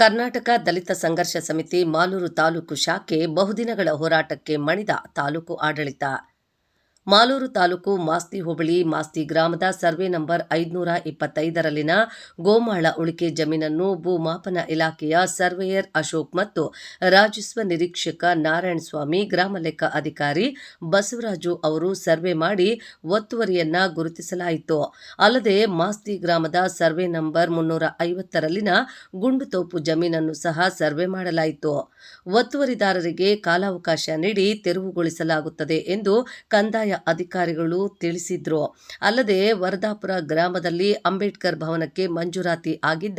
ಕರ್ನಾಟಕ ದಲಿತ ಸಂಘರ್ಷ ಸಮಿತಿ ಮಾಲೂರು ತಾಲೂಕು ಶಾಖೆ ಬಹುದಿನಗಳ ಹೋರಾಟಕ್ಕೆ ಮಣಿದ ತಾಲೂಕು ಆಡಳಿತ. ಮಾಲೂರು ತಾಲೂಕು ಮಾಸ್ತಿ ಹೋಬಳಿ ಮಾಸ್ತಿ ಗ್ರಾಮದ ಸರ್ವೆ ನಂಬರ್ ಐದುನೂರ ಇಪ್ಪತ್ತೈದರಲ್ಲಿನ ಗೋಮಾಳ ಉಳಿಕೆ ಜಮೀನನ್ನು ಭೂಮಾಪನ ಇಲಾಖೆಯ ಸರ್ವೇಯರ್ ಅಶೋಕ್ ಮತ್ತು ರಾಜಸ್ವ ನಿರೀಕ್ಷಕ ನಾರಾಯಣಸ್ವಾಮಿ ಗ್ರಾಮ ಲೆಕ್ಕ ಅಧಿಕಾರಿ ಬಸವರಾಜು ಅವರು ಸರ್ವೆ ಮಾಡಿ ಒತ್ತುವರಿಯನ್ನ ಗುರುತಿಸಲಾಯಿತು. ಅಲ್ಲದೆ ಮಾಸ್ತಿ ಗ್ರಾಮದ ಸರ್ವೆ ನಂಬರ್ ಮುನ್ನೂರ ಐವತ್ತರಲ್ಲಿನ ಗುಂಡುತೋಪು ಜಮೀನನ್ನು ಸಹ ಸರ್ವೆ ಮಾಡಲಾಯಿತು. ಒತ್ತುವರಿದಾರರಿಗೆ ಕಾಲಾವಕಾಶ ನೀಡಿ ತೆರವುಗೊಳಿಸಲಾಗುತ್ತದೆ ಎಂದು ಕಂದಾಯ ಅಧಿಕಾರಿಗಳು ತಿಳಿಸಿದ್ರು. ಅಲ್ಲದೆ ವರದಾಪುರ ಗ್ರಾಮದಲ್ಲಿ ಅಂಬೇಡ್ಕರ್ ಭವನಕ್ಕೆ ಮಂಜೂರಾತಿ ಆಗಿದ್ದ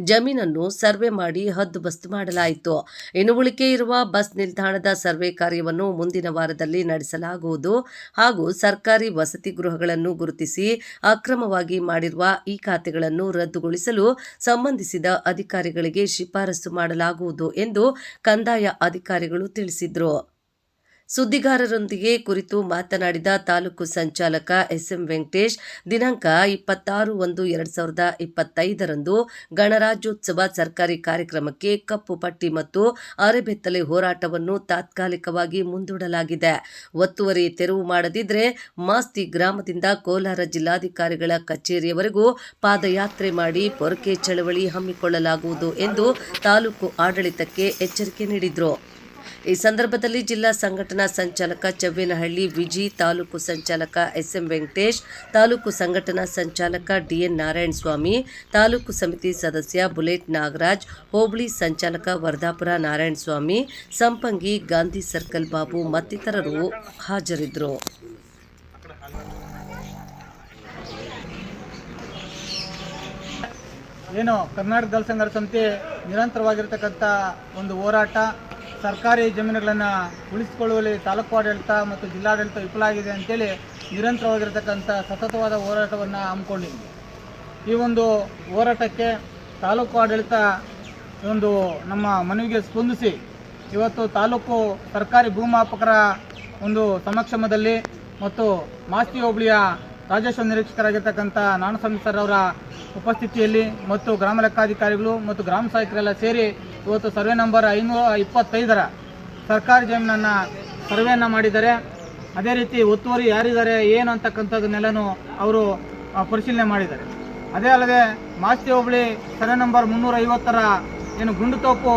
ಜಮೀನನ್ನು ಸರ್ವೆ ಮಾಡಿ ಹದ್ದುಬಸ್ತು ಮಾಡಲಾಯಿತು. ಇನ್ನು ಉಳಿಕೆ ಇರುವ ಬಸ್ ನಿಲ್ದಾಣದ ಸರ್ವೆ ಕಾರ್ಯವನ್ನು ಮುಂದಿನ ವಾರದಲ್ಲಿ ನಡೆಸಲಾಗುವುದು ಹಾಗೂ ಸರ್ಕಾರಿ ವಸತಿ ಗೃಹಗಳನ್ನು ಗುರುತಿಸಿ ಅಕ್ರಮವಾಗಿ ಮಾಡಿರುವ ಈ ಖಾತೆಗಳನ್ನು ರದ್ದುಗೊಳಿಸಲು ಸಂಬಂಧಿಸಿದ ಅಧಿಕಾರಿಗಳಿಗೆ ಶಿಫಾರಸು ಮಾಡಲಾಗುವುದು ಎಂದು ಕಂದಾಯ ಅಧಿಕಾರಿಗಳು ತಿಳಿಸಿದರು. ಸುದ್ದಿಗಾರರೊಂದಿಗೆ ಕುರಿತು ಮಾತನಾಡಿದ ತಾಲೂಕು ಸಂಚಾಲಕ ಎಸ್ಎಂ ವೆಂಕಟೇಶ್, ದಿನಾಂಕ ಇಪ್ಪತ್ತಾರು ಒಂದು ಎರಡ್ ಸಾವಿರದ ಇಪ್ಪತ್ತೈದರಂದು ಗಣರಾಜ್ಯೋತ್ಸವ ಸರ್ಕಾರಿ ಕಾರ್ಯಕ್ರಮಕ್ಕೆ ಕಪ್ಪು ಪಟ್ಟಿ ಮತ್ತು ಅರೆಬೆತ್ತಲೆ ಹೋರಾಟವನ್ನು ತಾತ್ಕಾಲಿಕವಾಗಿ ಮುಂದೂಡಲಾಗಿದೆ. ಒತ್ತುವರಿ ತೆರವು ಮಾಡದಿದ್ರೆ ಮಾಸ್ತಿ ಗ್ರಾಮದಿಂದ ಕೋಲಾರ ಜಿಲ್ಲಾಧಿಕಾರಿಗಳ ಕಚೇರಿಯವರೆಗೂ ಪಾದಯಾತ್ರೆ ಮಾಡಿ ಪೊರಕೆ ಚಳವಳಿ ಹಮ್ಮಿಕೊಳ್ಳಲಾಗುವುದು ಎಂದು ತಾಲೂಕು ಆಡಳಿತಕ್ಕೆ ಎಚ್ಚರಿಕೆ ನೀಡಿದರು. ಈ ಸಂದರ್ಭದಲ್ಲಿ ಜಿಲ್ಲಾ ಸಂಘಟನಾ ಸಂಚಾಲಕ ಚವ್ವೇನಹಳ್ಳಿ, ವಿಜಿ ತಾಲೂಕು ಸಂಚಾಲಕ ಎಸ್ಎಂ ವೆಂಕಟೇಶ್, ತಾಲೂಕು ಸಂಘಟನಾ ಸಂಚಾಲಕ ಡಿಎನ್ ನಾರಾಯಣಸ್ವಾಮಿ, ತಾಲೂಕು ಸಮಿತಿ ಸದಸ್ಯ ಬುಲೆಟ್ ನಾಗರಾಜ್, ಹೋಬಳಿ ಸಂಚಾಲಕ ವರ್ಧಾಪುರ ನಾರಾಯಣ ಸ್ವಾಮಿ ಸಂಪಂಗಿ ಗಾಂಧಿ ಸರ್ಕಲ್ ಬಾಬು ಮತ್ತಿತರರು ಹಾಜರಿದ್ದರು. ಏನು ಕರ್ನಾಟಕ ದಳ ಸಮಿತಿ ನಿರಂತರವಾಗಿರ್ತಕ್ಕಂಥ ಒಂದು ಹೋರಾಟ ಸರ್ಕಾರಿ ಜಮೀನುಗಳನ್ನು ಉಳಿಸಿಕೊಳ್ಳುವಲ್ಲಿ ತಾಲೂಕು ಆಡಳಿತ ಮತ್ತು ಜಿಲ್ಲಾಡಳಿತ ವಿಫಲ ಆಗಿದೆ ಅಂತೇಳಿ ನಿರಂತರವಾಗಿರತಕ್ಕಂಥ ಸತತವಾದ ಹೋರಾಟವನ್ನು ಹಮ್ಮಿಕೊಂಡಿದ್ವಿ ಈ ಒಂದು ಹೋರಾಟಕ್ಕೆ ತಾಲೂಕು ಆಡಳಿತ ಒಂದು ನಮ್ಮ ಮನವಿಗೆ ಸ್ಪಂದಿಸಿ ಇವತ್ತು ತಾಲೂಕು ಸರ್ಕಾರಿ ಭೂಮಾಪಕರ ಒಂದು ಸಮಕ್ಷಮದಲ್ಲಿ ಮತ್ತು ಮಾಸ್ತಿ ಹೋಬಳಿಯ ರಾಜಸ್ವ ನಿರೀಕ್ಷಕರಾಗಿರ್ತಕ್ಕಂಥ ಸರ್ ಅವರ ಉಪಸ್ಥಿತಿಯಲ್ಲಿ ಮತ್ತು ಗ್ರಾಮ ಲೆಕ್ಕಾಧಿಕಾರಿಗಳು ಮತ್ತು ಗ್ರಾಮ ಸಹಾಯಕರೆಲ್ಲ ಸೇರಿ ಇವತ್ತು ಸರ್ವೆ ನಂಬರ್ ಐನೂರ ಇಪ್ಪತ್ತೈದರ ಸರ್ಕಾರಿ ಜಮೀನನ್ನು ಸರ್ವೆಯನ್ನು ಮಾಡಿದ್ದಾರೆ. ಅದೇ ರೀತಿ ಒತ್ತುವರಿ ಯಾರಿದ್ದಾರೆ, ಏನು ಅಂತಕ್ಕಂಥದ್ದನ್ನೆಲ್ಲನೂ ಅವರು ಪರಿಶೀಲನೆ ಮಾಡಿದ್ದಾರೆ. ಅದೇ ಅಲ್ಲದೆ ಮಾಸ್ತಿ ಹೋಬಳಿ ಸರ್ವೆ ನಂಬರ್ ಮುನ್ನೂರ ಐವತ್ತರ ಏನು ಗುಂಡುತೋಪು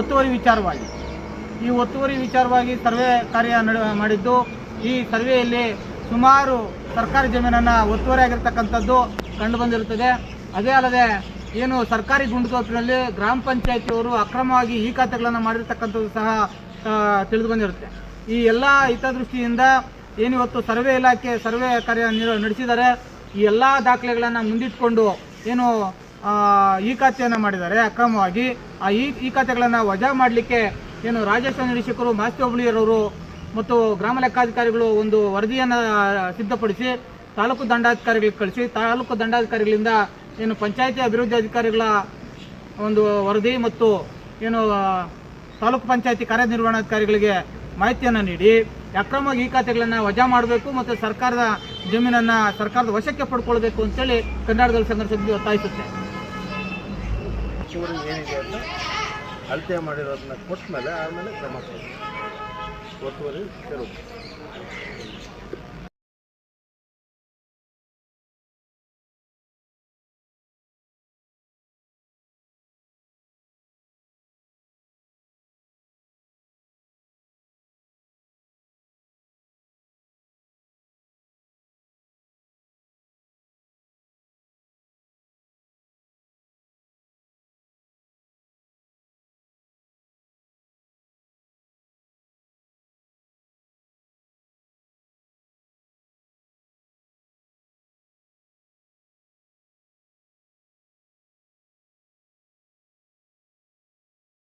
ಒತ್ತುವರಿ ವಿಚಾರವಾಗಿ. ಈ ಒತ್ತುವರಿ ವಿಚಾರವಾಗಿ ಸರ್ವೆ ಕಾರ್ಯ ನಡೆ, ಮಾಡಿದ್ದು. ಈ ಸರ್ವೆಯಲ್ಲಿ ಸುಮಾರು ಸರ್ಕಾರಿ ಜಮೀನನ್ನು ಒತ್ತುವರಿ ಆಗಿರ್ತಕ್ಕಂಥದ್ದು ಕಂಡು ಬಂದಿರುತ್ತದೆ. ಅದೇ ಅಲ್ಲದೆ ಏನು ಸರ್ಕಾರಿ ಗುಂಡುಗೋಪಿನಲ್ಲಿ ಗ್ರಾಮ ಪಂಚಾಯತಿಯವರು ಅಕ್ರಮವಾಗಿ ಈ ಖಾತೆಗಳನ್ನು ಮಾಡಿರ್ತಕ್ಕಂಥದ್ದು ಸಹ ತಿಳಿದು ಬಂದಿರುತ್ತೆ. ಈ ಎಲ್ಲ ಹಿತದೃಷ್ಟಿಯಿಂದ ಏನಿವತ್ತು ಸರ್ವೆ ಇಲಾಖೆ ಸರ್ವೆ ಕಾರ್ಯ ನಡೆಸಿದ್ದಾರೆ. ಈ ಎಲ್ಲ ದಾಖಲೆಗಳನ್ನು ಮುಂದಿಟ್ಕೊಂಡು ಏನು ಈ ಖಾತೆಯನ್ನು ಮಾಡಿದ್ದಾರೆ ಅಕ್ರಮವಾಗಿ. ಆ, ಈ ಈ ಖಾತೆಗಳನ್ನು ವಜಾ ಮಾಡಲಿಕ್ಕೆ ಏನು ರಾಜಸ್ವ ನಿರೀಕ್ಷಕರು ಮಾಸ್ತಿ ಹೋಬಳಿಯರವರು ಮತ್ತು ಗ್ರಾಮ ಲೆಕ್ಕಾಧಿಕಾರಿಗಳು ಒಂದು ವರದಿಯನ್ನು ಸಿದ್ಧಪಡಿಸಿ ತಾಲೂಕು ದಂಡಾಧಿಕಾರಿಗಳಿಗೆ ಕಳಿಸಿ. ತಾಲೂಕು ದಂಡಾಧಿಕಾರಿಗಳಿಂದ ಏನು ಪಂಚಾಯತಿ ಅಭಿವೃದ್ಧಿ ಅಧಿಕಾರಿಗಳ ಒಂದು ವರದಿ ಮತ್ತು ಏನು ತಾಲೂಕು ಪಂಚಾಯತಿ ಕಾರ್ಯನಿರ್ವಹಣಾಧಿಕಾರಿಗಳಿಗೆ ಮಾಹಿತಿಯನ್ನು ನೀಡಿ. ಅಕ್ರಮವಾಗಿ ಈ ಖಾತೆಗಳನ್ನು ವಜಾ ಮಾಡಬೇಕು ಮತ್ತು ಸರ್ಕಾರದ ಜಮೀನನ್ನು ಸರ್ಕಾರದ ವಶಕ್ಕೆ ಪಡ್ಕೊಳ್ಬೇಕು ಅಂತೇಳಿ ಕನ್ನಡದಲ್ಲಿ ಸಂಘರ್ಷದಲ್ಲಿ ಒತ್ತಾಯಿಸುತ್ತೆ. ಏನಿದೆ ಅಂತ ಅಳತೆ ಮಾಡಿರೋದನ್ನ ಕೊಟ್ಟ ಮೇಲೆ ಆಮೇಲೆ ಕ್ರಮ ಒತ್ತುವರಿ